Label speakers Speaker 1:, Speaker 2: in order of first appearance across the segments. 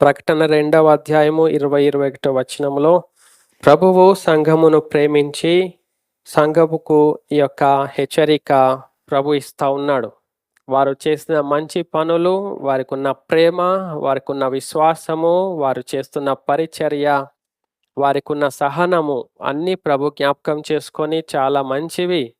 Speaker 1: ప్రకటన రెండవ అధ్యాయము ఇరవై ఇరవై ఒకటో వచనంలో ప్రభువు సంఘమును ప్రేమించి సంఘముకు ఈ యొక్క హెచ్చరిక ప్రభు ఇస్తూ ఉన్నాడు. వారు చేసిన మంచి పనులు వారికి ఉన్న ప్రేమ వారికి ఉన్న విశ్వాసము వారు చేస్తున్న పరిచర్య వారికి ఉన్న సహనము అన్నీ ప్రభు జ్ఞాపకం చేసుకొని చాలా మంచివి.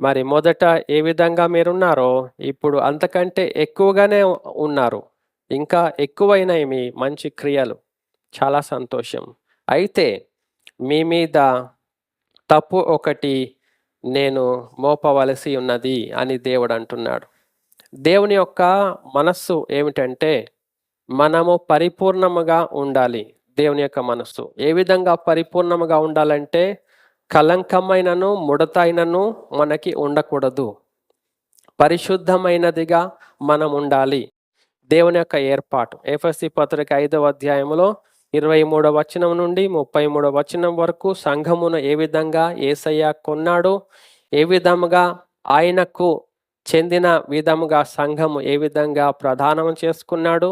Speaker 1: మరి మొదట ఏ విధంగా మీరున్నారో ఇప్పుడు అంతకంటే ఎక్కువగానే ఉన్నారు. ఇంకా ఎక్కువైనవి మీ మంచి క్రియలు. చాలా సంతోషం. అయితే మీ మీద తప్పు ఒకటి నేను మోపవలసి ఉన్నది అని దేవుడు అంటున్నాడు. దేవుని యొక్క మనస్సు ఏమిటంటే మనము పరిపూర్ణముగా ఉండాలి. దేవుని యొక్క మనస్సు. ఏ విధంగా పరిపూర్ణముగా ఉండాలంటే కలంకమైనను ముడతైనను మనకి ఉండకూడదు. పరిశుద్ధమైనదిగా మనం ఉండాలి. దేవుని యొక్క ఏర్పాటు. ఎఫ్ఎస్సి పత్రిక ఐదవ అధ్యాయంలో ఇరవై మూడవ వచనం నుండి ముప్పై మూడవ వచనం వరకు సంఘమును ఏ విధంగా ఏసయ్య కొన్నాడు ఏ విధముగా ఆయనకు చెందిన విధముగా సంఘము ఏ విధంగా ప్రధానం చేసుకున్నాడు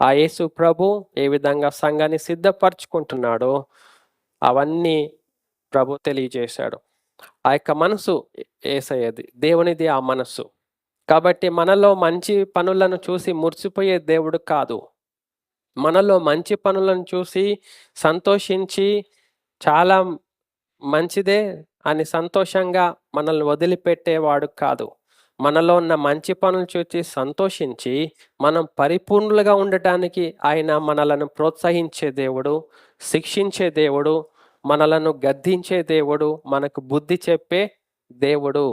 Speaker 1: ఆ యేసు ప్రభు ఏ విధంగా సంఘాన్ని సిద్ధపరచుకుంటున్నాడో అవన్నీ ప్రభు తెలియజేశాడు. ఆ యొక్క మనసు ఏసయ్యది. దేవునిది ఆ మనస్సు కాబట్టి మనలో మంచి పనులను చూసి మురిసిపోయే దేవుడు కాదు. మనలో మంచి పనులను చూసి సంతోషించి చాలా మంచిదే అని సంతోషంగా మనల్ని వదిలిపెట్టేవాడు కాదు. మనలో ఉన్న మంచి పనులు చూసి సంతోషించి మనం పరిపూర్ణులుగా ఉండటానికి ఆయన మనలను ప్రోత్సహించే దేవుడు శిక్షించే దేవుడు మనలను గద్దించే దేవుడు మనకు బుద్ధి చెప్పే దేవుడు.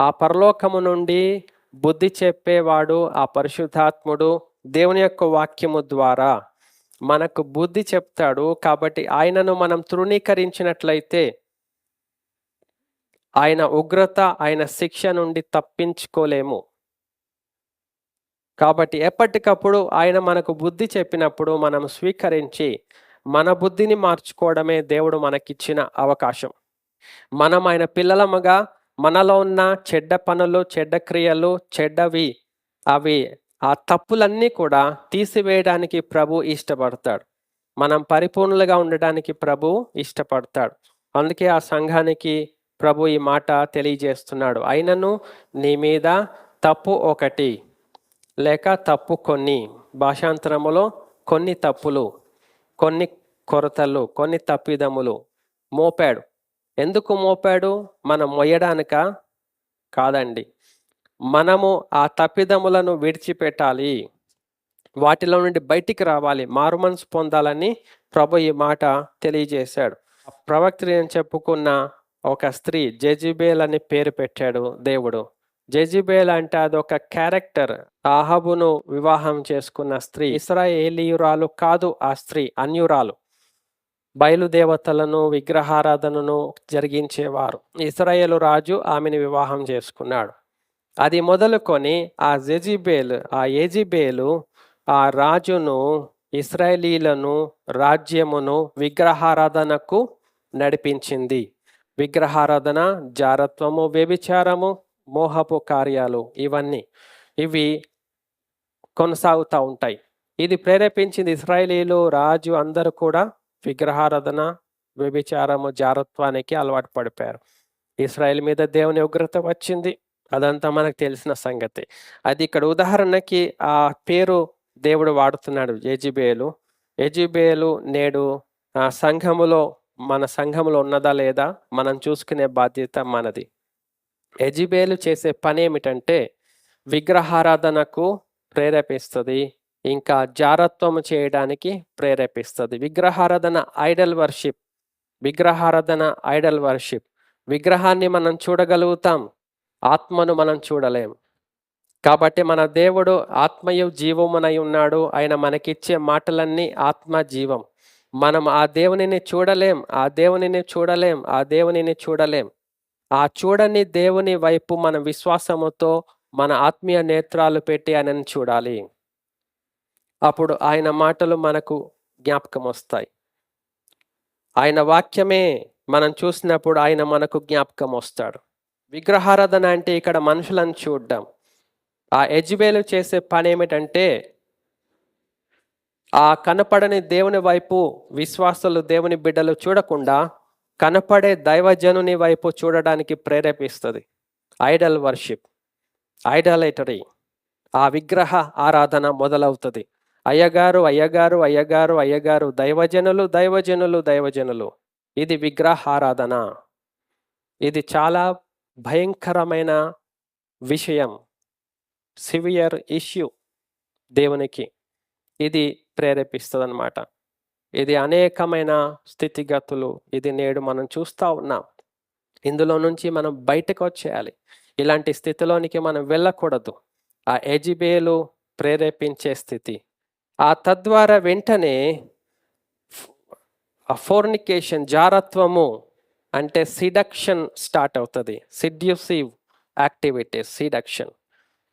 Speaker 1: ఆ పరలోకము నుండి బుద్ధి చెప్పేవాడు ఆ పరిశుద్ధాత్ముడు దేవుని యొక్క వాక్యము ద్వారా మనకు బుద్ధి చెప్తాడు. కాబట్టి ఆయనను మనం తృణీకరించినట్లయితే ఆయన ఉగ్రత ఆయన శిక్ష నుండి తప్పించుకోలేము. కాబట్టి ఎప్పటికప్పుడు ఆయన మనకు బుద్ధి చెప్పినప్పుడు మనం స్వీకరించి మన బుద్ధిని మార్చుకోవడమే దేవుడు మనకిచ్చిన అవకాశం. మనం ఆయన పిల్లలముగా మనలో ఉన్న చెడ్డ పనులు చెడ్డ క్రియలు చెడ్డవి అవి ఆ తప్పులన్నీ కూడా తీసివేయడానికి ప్రభు ఇష్టపడతాడు. మనం పరిపూర్ణులుగా ఉండడానికి ప్రభు ఇష్టపడతాడు. అందుకే ఆ సంఘానికి ప్రభు ఈ మాట తెలియజేస్తున్నాడు. అయినను నీ మీద తప్పు ఒకటి లేక తప్పు కొన్ని భాషాంతరములో కొన్ని తప్పులు కొన్ని కొరతలు కొన్ని తప్పిదములు మోపాడు. ఎందుకు మోపాడు? మనం మొయ్యడానిక? కాదండి. మనము ఆ తప్పిదములను విడిచిపెట్టాలి. వాటిలో నుండి బయటికి రావాలి. మారుమనసు పొందాలని ప్రభు ఈ మాట తెలియజేశాడు. ప్రవక్త నేను చెప్పుకున్న ఒక స్త్రీ జెజిబేల్ అని పేరు పెట్టాడు దేవుడు. జెజిబేల్ అంటే అదొక క్యారెక్టర్. ఆహబును వివాహం చేసుకున్న స్త్రీ. ఇస్రాయేలీయురాలు కాదు ఆ స్త్రీ అన్యురాలు. బయలుదేవతలను విగ్రహారాధనను జరిగించేవారు. ఇస్రాయేలు రాజు ఆమెను వివాహం చేసుకున్నాడు. అది మొదలుకొని ఆ జెజిబేల్ ఆ ఏజిబేలు ఆ రాజును ఇస్రాయేలీలను రాజ్యమును విగ్రహారాధనకు నడిపించింది. విగ్రహారాధన జారత్వము వ్యభిచారము మోహపు కార్యాలు ఇవన్నీ ఇవి కొనసాగుతూ ఉంటాయి. ఇది ప్రేరేపించింది ఇస్రాయేలీలు రాజు అందరూ కూడా విగ్రహారాధన వ్యభిచారము జారత్వానికి అలవాటు పడిపోయారు. ఇస్రాయల్ మీద దేవుని ఉగ్రత వచ్చింది. అదంతా మనకు తెలిసిన సంగతి. అది ఇక్కడ ఉదాహరణకి ఆ పేరు దేవుడు వాడుతున్నాడు ఎజిబేలు ఎజిబేలు నేడు సంఘములో మన సంఘములో ఉన్నదా లేదా మనం చూసుకునే బాధ్యత మనది. ఎజిబేలు చేసే పని ఏమిటంటే విగ్రహారాధనకు ప్రేరేపిస్తుంది ఇంకా జారత్వము చేయడానికి ప్రేరేపిస్తుంది. విగ్రహారాధన ఐడల్ వర్షిప్. విగ్రహారాధన ఐడల్ వర్షిప్. విగ్రహాన్ని మనం చూడగలుగుతాం. ఆత్మను మనం చూడలేం. కాబట్టి మన దేవుడు ఆత్మయు జీవమునై ఉన్నాడు. ఆయన మనకిచ్చే మాటలన్నీ ఆత్మ జీవం. మనం ఆ దేవునిని చూడలేం. ఆ దేవునిని చూడలేం. ఆ దేవునిని చూడలేం. ఆ చూడని దేవుని వైపు మన విశ్వాసముతో మన ఆత్మీయ నేత్రాలు పెట్టి ఆయనను చూడాలి. అప్పుడు ఆయన మాటలు మనకు జ్ఞాపకం వస్తాయి. ఆయన వాక్యమే మనం చూసినప్పుడు ఆయన మనకు జ్ఞాపకం వస్తాడు. విగ్రహారాధన అంటే ఇక్కడ మనుషులను చూడడం. ఆ ఎజ్బేలు చేసే పని ఏమిటంటే ఆ కనపడని దేవుని వైపు విశ్వాసులు దేవుని బిడ్డలు చూడకుండా కనపడే దైవజనుని వైపు చూడడానికి ప్రేరేపిస్తుంది. Idol worship idolatry. ఆ విగ్రహ ఆరాధన మొదలవుతుంది. అయ్యగారు అయ్యగారు అయ్యగారు అయ్యగారు దైవజనులు దైవజనులు దైవజనులు. ఇది విగ్రహారాధన. ఇది చాలా భయంకరమైన విషయం. సివియర్ ఇష్యూ దేవునికి. ఇది ప్రేరేపిస్తుంది అనమాట ఇది అనేకమైన స్థితిగతులు. ఇది నేడు మనం చూస్తూ ఉన్నాం. ఇందులో నుంచి మనం బయటకు వచ్చేయాలి. ఇలాంటి స్థితిలోనికి మనం వెళ్ళకూడదు. ఆ ఎజిబేలు ప్రేరేపించే స్థితి. ఆ తద్వారా వెంటనే ఫోర్నికేషన్ జారత్వము అంటే సిడక్షన్ స్టార్ట్ అవుతుంది. సిడ్యూసివ్ యాక్టివిటీస్ సిడక్షన్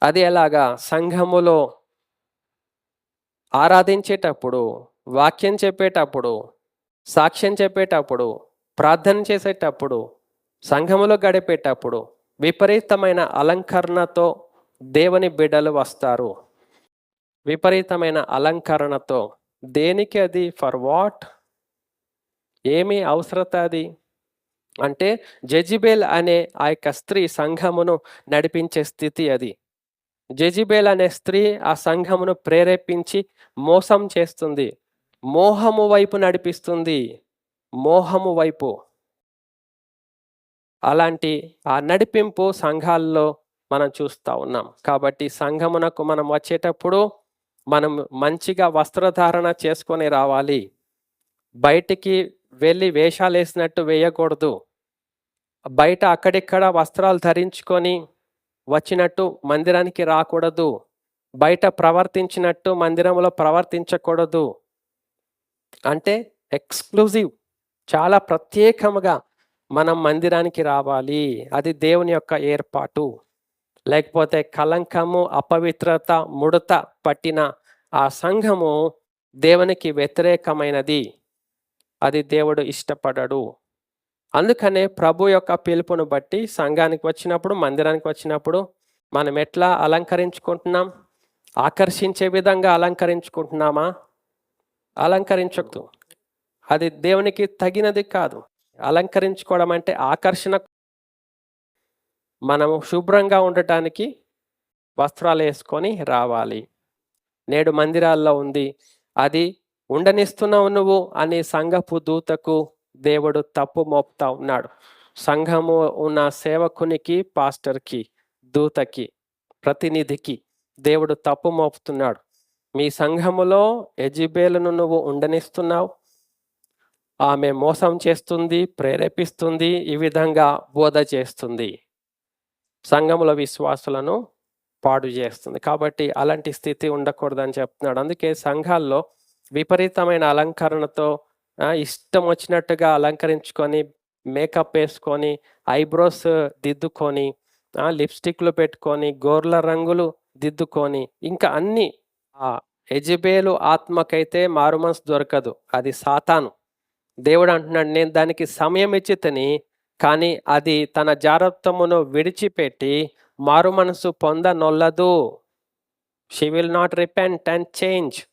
Speaker 1: అది ఎలాగా? సంఘములో ఆరాధించేటప్పుడు వాక్యం చెప్పేటప్పుడు సాక్ష్యం చెప్పేటప్పుడు ప్రార్థన చేసేటప్పుడు సంఘములో గడిపేటప్పుడు విపరీతమైన అలంకరణతో దేవుని బిడ్డలు వస్తారు. విపరీతమైన అలంకరణతో దేనికి అది? ఫర్ వాట్ ఏమి అవసరత అది? అంటే జెజిబేల్ అనే ఆ యొక్క స్త్రీ సంఘమును నడిపించే స్థితి అది. జెజిబేల్ అనే స్త్రీ ఆ సంఘమును ప్రేరేపించి మోసం చేస్తుంది. మోహము వైపు నడిపిస్తుంది. మోహము వైపు. అలాంటి ఆ నడిపింపు సంఘాల్లో మనం చూస్తూ ఉన్నాం. కాబట్టి సంఘమునకు మనం వచ్చేటప్పుడు మనం మంచిగా వస్త్రధారణ చేసుకొని రావాలి. బయటికి వెళ్ళి వేషాలు వేసినట్టు వేయకూడదు. బయట అక్కడిక్కడ వస్త్రాలు ధరించుకొని వచ్చినట్టు మందిరానికి రాకూడదు. బయట ప్రవర్తించినట్టు మందిరంలో ప్రవర్తించకూడదు. అంటే ఎక్స్క్లూజివ్. చాలా ప్రత్యేకముగా మనం మందిరానికి రావాలి. అది దేవుని యొక్క ఏర్పాటు. లేకపోతే కలంకము అపవిత్రత ముడత పట్టిన ఆ సంఘము దేవునికి వ్యతిరేకమైనది. అది దేవుడు ఇష్టపడడు. అందుకనే ప్రభు యొక్క పిలుపును బట్టి సంఘానికి వచ్చినప్పుడు మందిరానికి వచ్చినప్పుడు మనం ఎట్లా అలంకరించుకుంటున్నాం? ఆకర్షించే విధంగా అలంకరించుకుంటున్నామా? అలంకరించదు అది దేవునికి తగినది కాదు. అలంకరించుకోవడం అంటే ఆకర్షణ. మనము శుభ్రంగా ఉండటానికి వస్త్రాలు వేసుకొని రావాలి. నేడు మందిరాల్లో ఉంది. అది ఉండనిస్తున్నావు నువ్వు అని సంఘపు దూతకు దేవుడు తప్పు మోపుతా ఉన్నాడు. సంఘము ఉన్న సేవకునికి పాస్టర్కి దూతకి ప్రతినిధికి దేవుడు తప్పు మోపుతున్నాడు. మీ సంఘములో ఎజిబేలును నువ్వు ఉండనిస్తున్నావు. ఆమె మోసం చేస్తుంది ప్రేరేపిస్తుంది ఈ విధంగా బోధ చేస్తుంది. సంఘముల విశ్వాసులను పాడు చేస్తుంది. కాబట్టి అలాంటి స్థితి ఉండకూడదని చెప్తున్నాడు. అందుకే సంఘాల్లో విపరీతమైన అలంకరణతో ఇష్టం వచ్చినట్టుగా అలంకరించుకొని మేకప్ వేసుకొని ఐబ్రోస్ దిద్దుకొని లిప్స్టిక్లు పెట్టుకొని గోర్ల రంగులు దిద్దుకొని ఇంకా అన్ని ఆ ఎజిబేలు ఆత్మకైతే మారుమనసు దొరకదు. అది సాతాను. దేవుడు అంటున్నాడు నేను దానికి సమయం ఇచ్చి తిని కానీ అది తన జాగ్రత్తమును విడిచిపెట్టి మారు మనసు పొందనొల్లదు. She will not repent and change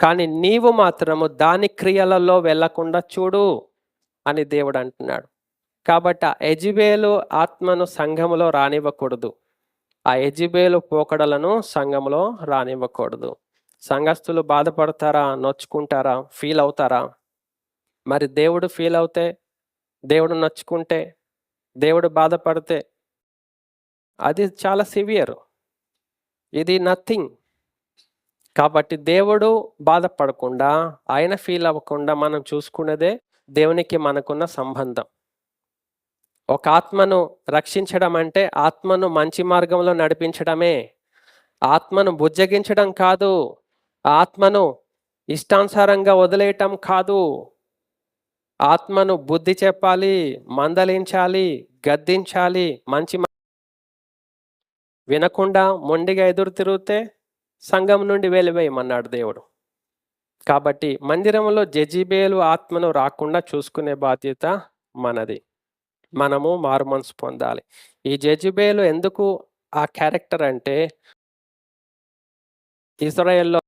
Speaker 1: కానీ నీవు మాత్రము దాని క్రియలలో వెళ్ళకుండా చూడు అని దేవుడు అంటున్నాడు. కాబట్టి ఆ ఎజిబేలు ఆత్మను సంఘములో రానివ్వకూడదు. ఆ ఎజిబేలు పోకడలను సంఘములో రానివ్వకూడదు. సంఘస్థులు బాధపడతారా? నొచ్చుకుంటారా? ఫీల్ అవుతారా? మరి దేవుడు ఫీల్ అవుతే దేవుడు నొచ్చుకుంటే దేవుడు బాధపడితే అది చాలా సివియర్ ఇది నథింగ్ కాబట్టి దేవుడు బాధపడకుండా ఆయన ఫీల్ అవ్వకుండా మనం చూసుకునేదే దేవునికి మనకున్న సంబంధం. ఒక ఆత్మను రక్షించడం అంటే ఆత్మను మంచి మార్గంలో నడిపించడమే. ఆత్మను బుజ్జగించడం కాదు ఆత్మను ఇష్టానుసారంగా వదిలేయటం కాదు. ఆత్మను బుద్ధి చెప్పాలి మందలించాలి గద్దించాలి మంచి వినకుండా మొండిగా ఎదురు తిరిగితే సంఘం నుండి వెలివేయమన్నాడు దేవుడు. కాబట్టి మందిరంలో జజిబేలు ఆత్మను రాకుండా చూసుకునే బాధ్యత మనది. మనము మారు మనసు పొందాలి. ఈ జజిబేలు ఎందుకు ఆ క్యారెక్టర్ అంటే ఇజ్రాయెల్లో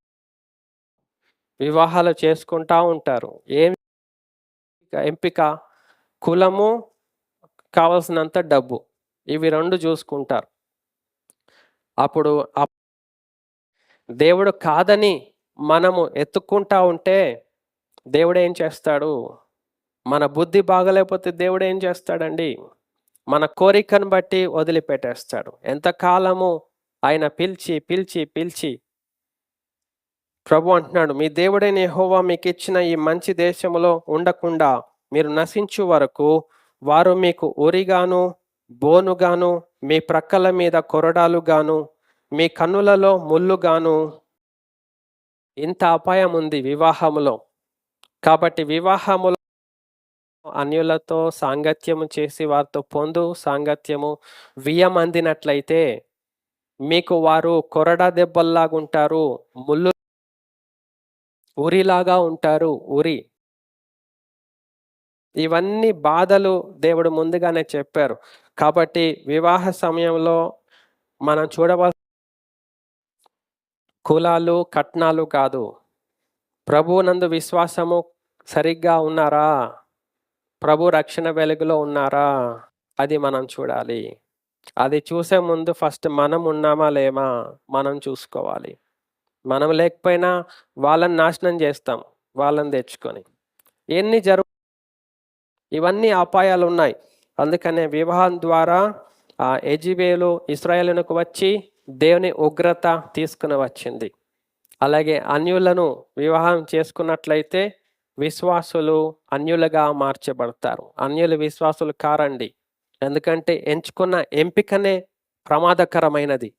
Speaker 1: వివాహాలు చేసుకుంటా ఉంటారు. ఏం ఎంపిక? కులము కావలసినంత డబ్బు. ఇవి రెండు చూసుకుంటారు. అప్పుడు అప్- దేవుడు కాదని మనము ఎత్తుక్కుంటా ఉంటే దేవుడు ఏం చేస్తాడు? మన బుద్ధి బాగలేకపోతే దేవుడు ఏం చేస్తాడండి? మన కోరికను బట్టి వదిలిపెట్టేస్తాడు. ఎంతకాలము ఆయన పిలిచి పిలిచి పిలిచి ప్రభు అంటున్నాడు మీ దేవుడైన యహోవా మీకు ఇచ్చిన ఈ మంచి దేశంలో ఉండకుండా మీరు నశించు వరకు వారు మీకు ఉరిగాను బోనుగాను మీ ప్రక్కల మీద కొరడాలుగాను మీ కన్నులలో ముళ్ళుగాను. ఇంత అపాయం ఉంది వివాహములో. కాబట్టి వివాహములో అన్యులతో సాంగత్యము చేసి వారితో పొందు సాంగత్యము వియ్యం అందినట్లయితే మీకు వారు కొరడా దెబ్బల్లాగా ఉంటారు ముళ్ళు ఉరిలాగా ఉంటారు ఉరి. ఇవన్నీ బాధలు దేవుడు ముందుగానే చెప్పారు. కాబట్టి వివాహ సమయంలో మనం చూడవలసిన కులాలు కట్నాలు కాదు. ప్రభువునందు విశ్వాసము సరిగ్గా ఉన్నారా? ప్రభు రక్షణ వెలుగులో ఉన్నారా? అది మనం చూడాలి. అది చూసే ముందు ఫస్ట్ మనం ఉన్నామా లేమా మనం చూసుకోవాలి. మనం లేకపోయినా వాళ్ళని నాశనం చేస్తాం వాళ్ళని తెచ్చుకొని. ఎన్ని జరుగు ఇవన్నీ అపాయాలు ఉన్నాయి అందుకనే వివాహం ద్వారా ఆ ఎజిబేలు ఇస్రాయేలునకు వచ్చి దేవుని ఉగ్రత తీసుకుని వచ్చింది. అలాగే అన్యులను వివాహం చేసుకున్నట్లయితే విశ్వాసులు అన్యులుగా మార్చబడతారు. అన్యులు విశ్వాసులు కారండి. ఎందుకంటే ఎంచుకున్న ఎంపికనే ప్రమాదకరమైనది.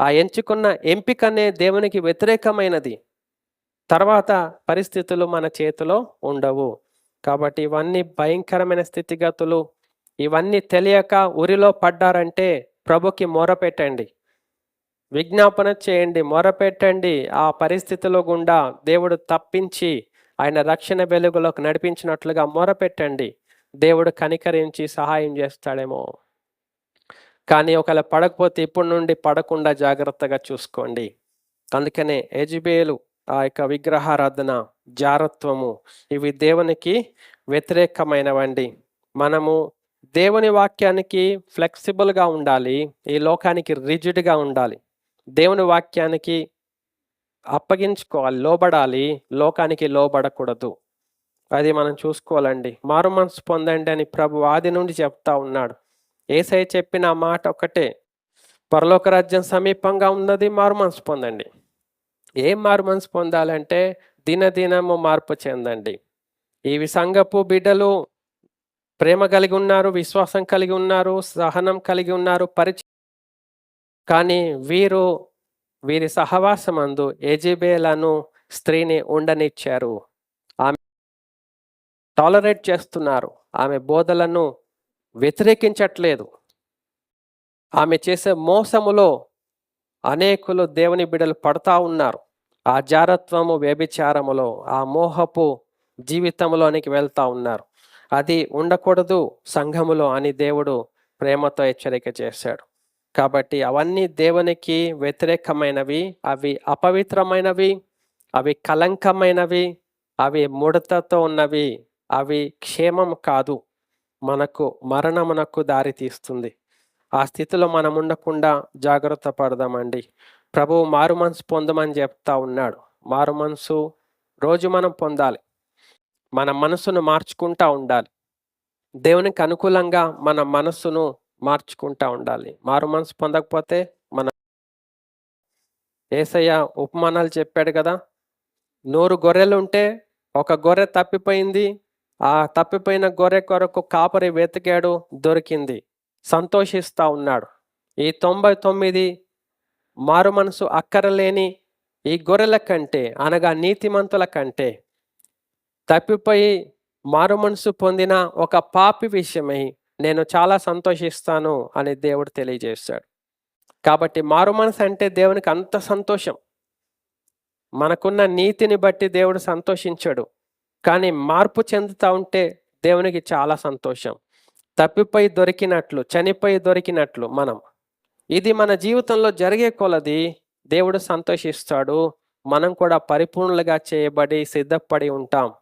Speaker 1: ఆ ఎంచుకున్న ఎంపికనే దేవునికి వ్యతిరేకమైనది. తర్వాత పరిస్థితులు మన చేతిలో ఉండవు. కాబట్టి ఇవన్నీ భయంకరమైన స్థితిగతులు ఇవన్నీ తెలియక ఉరిలో పడ్డారంటే ప్రభుకి మొరపెట్టండి. విజ్ఞాపన చేయండి. మొరపెట్టండి. ఆ పరిస్థితిలో గుండా దేవుడు తప్పించి ఆయన రక్షణ వెలుగులోకి నడిపించినట్లుగా మొరపెట్టండి. దేవుడు కనికరించి సహాయం చేస్తాడేమో. కానీ ఒకవేళ పడకపోతే ఇప్పటి నుండి పడకుండా జాగ్రత్తగా చూసుకోండి. అందుకనే ఎజిబేలు ఆ యొక్క విగ్రహారాధన జారత్వము ఇవి దేవునికి వ్యతిరేకమైనవండి. మనము దేవుని వాక్యానికి ఫ్లెక్సిబుల్గా ఉండాలి ఈ లోకానికి రిజిడ్గా ఉండాలి. దేవుని వాక్యానికి అప్పగించుకోవాలి లోబడాలి లోకానికి లోబడకూడదు. అది మనం చూసుకోవాలండి. మారు మనసు పొందండి అని ప్రభు ఆది నుండి చెప్తా ఉన్నాడు. ఏసై చెప్పిన మాట ఒకటే పరలోక రాజ్యం సమీపంగా ఉన్నది మారు మనసు పొందండి. ఏం మారు మనసు పొందాలంటే దినదినము మార్పు చెందండి. ఈ సంఘపు బిడ్డలు ప్రేమ కలిగి ఉన్నారు విశ్వాసం కలిగి ఉన్నారు సహనం కలిగి ఉన్నారు పరిచయం కానీ వీరు వీరి సహవాసమందు ఎజిబేలను స్త్రీని ఉండనిచ్చారు. ఆమె టాలరేట్ చేస్తున్నారు. ఆమె బోధలను వ్యతిరేకించట్లేదు. ఆమె చేసే మోసములో అనేకులు దేవుని బిడలు పడతా ఉన్నారు. ఆ జారత్వము వ్యభిచారములో ఆ మోహపు జీవితంలోనికి వెళ్తా ఉన్నారు. అది ఉండకూడదు సంఘములో అని దేవుడు ప్రేమతో హెచ్చరిక చేశాడు. కాబట్టి అవన్నీ దేవునికి వ్యతిరేకమైనవి అవి అపవిత్రమైనవి అవి కలంకమైనవి అవి ముడతతో ఉన్నవి అవి క్షేమం కాదు. మనకు మరణమునకు దారి తీస్తుంది. ఆ స్థితిలో మనం ఉండకుండా జాగ్రత్త పడదామండి. ప్రభువు మారు మనసు పొందమని చెప్తా ఉన్నాడు. మారు మనసు రోజు మనం పొందాలి. మన మనసును మార్చుకుంటా ఉండాలి. దేవునికి అనుకూలంగా మన మనస్సును మార్చుకుంటా ఉండాలి. మారు మనసు పొందకపోతే మన ఏసయ్య ఉపమానాలు చెప్పాడు కదా నూరు గొర్రెలు ఉంటే ఒక గొర్రె తప్పిపోయింది ఆ తప్పిపోయిన గొర్రె కొరకు కాపరి వెతికాడు దొరికింది సంతోషిస్తూ ఉన్నాడు. ఈ తొంభై తొమ్మిది మారు మనసు అక్కరలేని ఈ గొర్రెల కంటే అనగా నీతిమంతుల కంటే తప్పిపోయి మారు మనసు పొందిన ఒక పాపి విషయమై నేను చాలా సంతోషిస్తాను అని దేవుడు తెలియజేస్తాడు కాబట్టి మారు మనసు అంటే దేవునికి అంత సంతోషం. మనకున్న నీతిని బట్టి దేవుడు సంతోషించాడు. కానీ మార్పు చెందుతూ ఉంటే దేవునికి చాలా సంతోషం. తప్పిపోయి దొరికినట్లు చనిపోయి దొరికినట్లు మనం. ఇది మన జీవితంలో జరిగే కొలది దేవుడు సంతోషిస్తాడు. మనం కూడా పరిపూర్ణులుగా చేయబడి సిద్ధపడి ఉంటాం.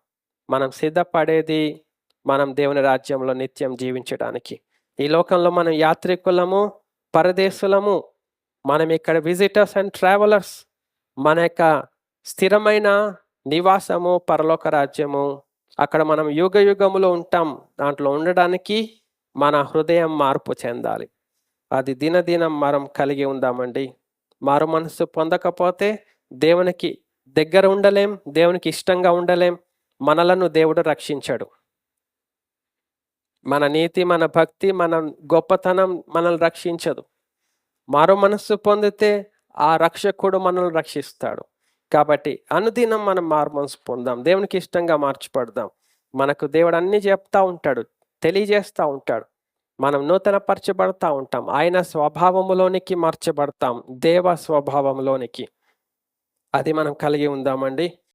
Speaker 1: మనం సిద్ధపడేది మనం దేవుని రాజ్యంలో నిత్యం జీవించడానికి. ఈ లోకంలో మనం యాత్రికులము పరదేశులము మనం ఇక్కడ విజిటర్స్ అండ్ ట్రావెలర్స్ మన యొక్క స్థిరమైన నివాసము పరలోక రాజ్యము అక్కడ మనం యుగ యుగములో ఉంటాం. దాంట్లో ఉండడానికి మన హృదయం మార్పు చెందాలి. అది దినదినం మనం కలిగి ఉందామండి. మారు మనసు పొందకపోతే దేవునికి దగ్గర ఉండలేం దేవునికి ఇష్టంగా ఉండలేం. మనలను దేవుడు రక్షించడు. మన నీతి మన భక్తి మన గొప్పతనం మనల్ని రక్షించదు. మారు మనస్సు పొందితే ఆ రక్షకుడు మనల్ని రక్షిస్తాడు. కాబట్టి అనుదినం మనం మారు మనసు పొందాం. దేవునికి ఇష్టంగా మార్చిపడదాం. మనకు దేవుడు అన్ని చెప్తా ఉంటాడు తెలియజేస్తూ ఉంటాడు. మనం నూతన పరచబడతా ఉంటాం. ఆయన స్వభావములోనికి మార్చబడతాం. దేవ స్వభావంలోనికి అది మనం కలిగి ఉందామండి.